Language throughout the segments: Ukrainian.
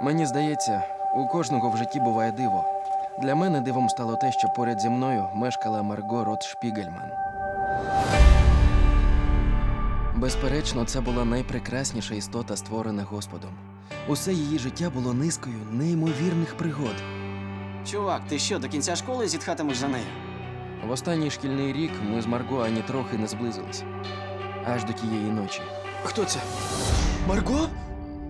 Мені здається, у кожного в житті буває диво. Для мене дивом стало те, що поряд зі мною мешкала Марго Рот Шпігельман. Безперечно, це була найпрекрасніша істота, створена Господом. Усе її життя було низкою неймовірних пригод. Чувак, ти що, до кінця школи зітхатимеш за нею? В останній шкільний рік ми з Марго ані трохи не зблизились. Аж до тієї ночі. Хто це? Марго?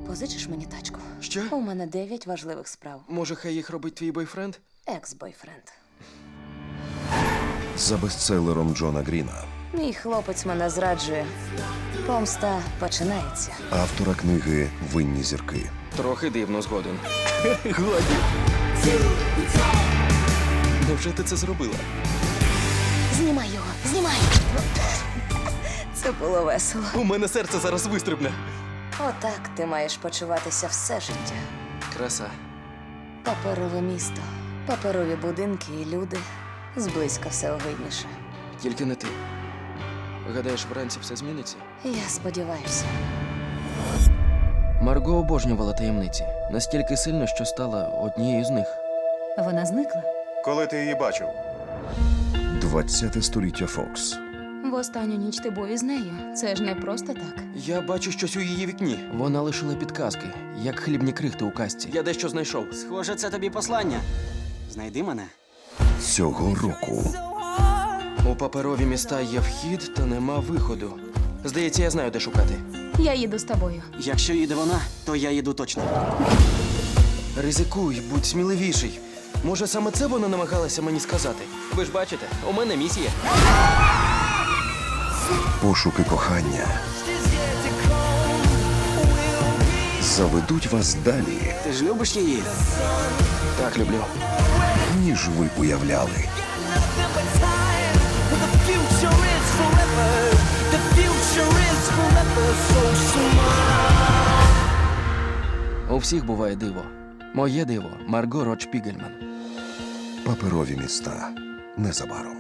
Позичиш мені тачку? Що? У мене дев'ять важливих справ. Може, хай їх робить твій бойфренд? Екс-бойфренд. За бестселером Джона Гріна, Мій хлопець мене зраджує. Помста починається. автора книги Винні зірки. Трохи дивно згоден. Годі. Невже ти це зробила? Знімай його! Знімай! Це було весело. У мене серце зараз вистрибне. Отак ти маєш почуватися все життя. Краса. Паперове місто, паперові будинки і люди. Зблизька все огидніше. Тільки не ти. Гадаєш, вранці все зміниться? Я сподіваюся. Марго обожнювала таємниці настільки сильно, що стала однією з них. Вона зникла. Коли ти її бачив? 20 століття Фокс. В останню ніч ти був із нею. Це ж не просто так. Я бачу щось у її вікні. Вона лишила підказки, як хлібні крихти у касті. Я дещо знайшов. Схоже, це тобі послання. Знайди мене. Цього року У паперові міста є вхід, та нема виходу. Здається, я знаю, де шукати. Я їду з тобою. Якщо їде вона, то я їду точно. Ризикуй, будь сміливіший. Може, саме це вона намагалася мені сказати. Ви ж бачите, у мене місія. Пошуки кохання заведуть вас далі, Ти ж любиш її? Так люблю. ніж ви уявляли. У всіх буває диво. Моє диво Марго Рот Шпігельман. Паперові міста незабаром.